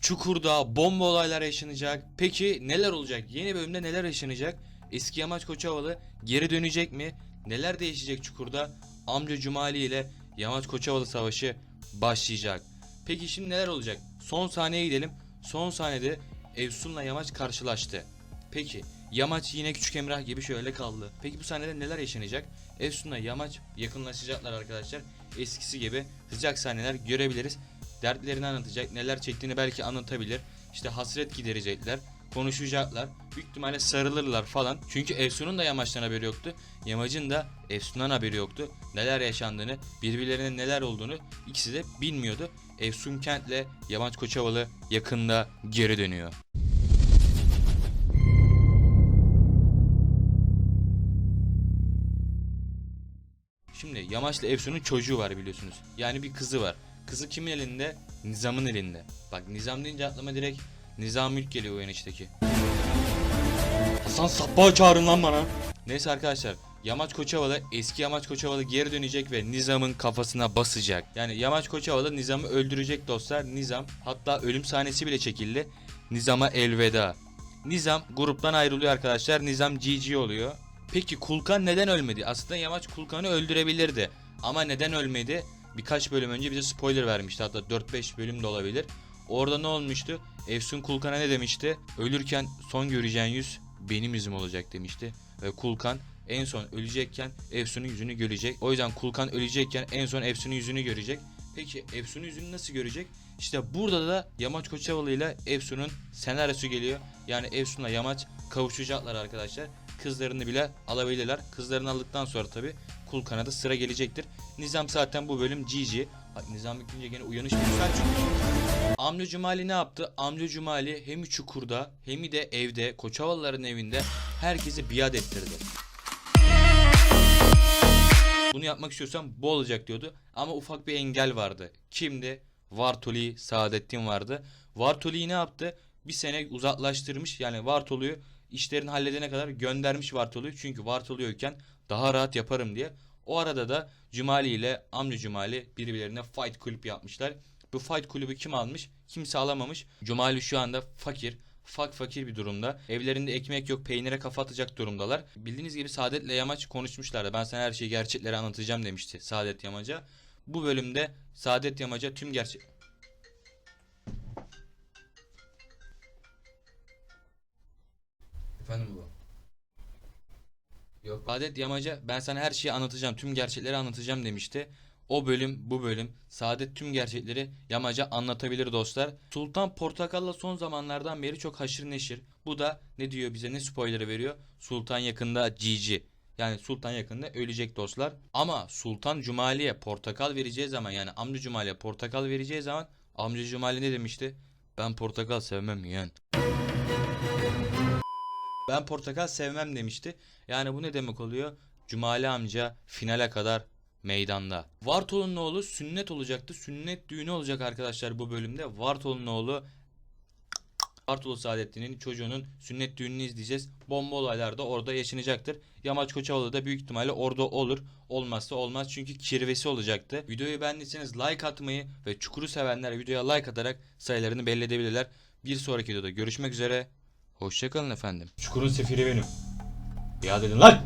Çukur'da bomba olaylar yaşanacak. Peki neler olacak? Yeni bölümde neler yaşanacak? Eski Yamaç Koçovalı geri dönecek mi? Neler değişecek Çukur'da? Amca Cumali ile Yamaç Koçovalı savaşı başlayacak. Peki şimdi neler olacak? Son sahneye gidelim. Son sahnede Efsun'la Yamaç karşılaştı. Peki Yamaç yine Küçük Emrah gibi şöyle kaldı. Peki bu sahnede neler yaşanacak? Efsun'la Yamaç yakınlaşacaklar arkadaşlar. Eskisi gibi sıcak sahneler görebiliriz. Dertlerini anlatacak, neler çektiğini belki anlatabilir. İşte hasret giderecekler, konuşacaklar. Büyük ihtimalle sarılırlar falan. Çünkü Efsun'un da Yamaç'tan haberi yoktu. Yamaç'ın da Efsun'dan haberi yoktu. Neler yaşandığını, birbirlerine neler olduğunu ikisi de bilmiyordu. Efsun Kent'le Yamaç Koçovalı yakında geri dönüyor. Şimdi Yamaç'la Efsun'un çocuğu var biliyorsunuz. Yani bir kızı var. Kızı kimin elinde? Nizam'ın elinde. Bak Nizam deyince aklıma direkt Nizam Mülk geliyor o enişteki. Hasan Sabbah'ı çağırın lan bana. Neyse arkadaşlar Yamaç Koçovalı eski Yamaç Koçovalı geri dönecek ve Nizam'ın kafasına basacak. Yani Yamaç Koçovalı Nizam'ı öldürecek dostlar. Nizam hatta ölüm sahnesi bile çekildi. Nizam'a elveda. Nizam gruptan ayrılıyor arkadaşlar. Nizam GG oluyor. Peki Kulkan neden ölmedi? Aslında Yamaç Kulkan'ı öldürebilirdi. Ama neden ölmedi? Birkaç bölüm önce bize spoiler vermişti. Hatta 4-5 bölüm de olabilir. Orada ne olmuştu? Efsun Kulkan'a ne demişti? Ölürken son göreceğin yüz benim yüzüm olacak demişti. Ve Kulkan en son ölecekken Efsun'un yüzünü görecek. O yüzden Kulkan ölecekken en son Efsun'un yüzünü görecek. Peki Efsun'un yüzünü nasıl görecek? İşte burada da Yamaç Koçovalı ile Efsun'un senaryosu geliyor. Yani Efsun'la Yamaç kavuşacaklar arkadaşlar. Kızlarını bile alabilirler. Kızlarını aldıktan sonra tabi Kulkan'a da sıra gelecektir. Nizam zaten bu bölüm GG. Bak Nizam bitince gene uyanış bir Selçuk. Amca Cumali ne yaptı? Amca Cumali hem çukurda hem de evde Koçovalıların evinde herkesi biat ettirdi. Bunu yapmak istiyorsam bu olacak diyordu. Ama ufak bir engel vardı. Kimdi? Vartoli Saadettin vardı. Vartoli'yi ne yaptı? Bir sene uzaklaştırmış. Yani Vartolu'yu işlerini halledene kadar göndermiş Vartolu'yu. Çünkü Vartolu yokken daha rahat yaparım diye. O arada da Cumali ile amca Cumali birbirlerine fight kulüp yapmışlar. Bu fight kulübü kim almış? Kimse alamamış. Cumali şu anda fakir. Fak fakir bir durumda. Evlerinde ekmek yok, peynire kafa atacak durumdalar. Bildiğiniz gibi Saadet'le Yamaç konuşmuşlardı. Ben sana her şeyi gerçekleri anlatacağım demişti Saadet Yamaç'a. Bu bölümde Saadet Yamaç'a tüm gerçek... Efendim bu. Yok. Saadet Yamaç'a ben sana her şeyi anlatacağım, tüm gerçekleri anlatacağım demişti. O bölüm, bu bölüm Saadet tüm gerçekleri Yamaç'a anlatabilir dostlar. Sultan Portakal'la son zamanlardan beri çok haşır neşir. Bu da ne diyor bize ne spoilerı veriyor? Sultan yakında GG. Yani Sultan yakında ölecek dostlar. Ama Sultan Cumali'ye portakal vereceği zaman yani amca Cumali'ye portakal vereceği zaman amca Cumali ne demişti? Ben portakal sevmem yeğen. Ben portakal sevmem demişti. Yani bu ne demek oluyor? Cumali amca finale kadar meydanda. Vartolu'nun oğlu sünnet olacaktı. Sünnet düğünü olacak arkadaşlar bu bölümde. Vartolu'nun oğlu Bartolu Saadettin'in çocuğunun sünnet düğününü izleyeceğiz. Bomba olaylar da orada yaşanacaktır. Yamaç Koçovalı da büyük ihtimalle orada olur. Olmazsa olmaz çünkü kirvesi olacaktı. Videoyu beğendiyseniz like atmayı ve Çukur'u sevenler videoya like atarak sayılarını belli edebilirler. Bir sonraki videoda görüşmek üzere. Hoşçakalın efendim. Çukur'un sefiri benim. Ya dedin lan!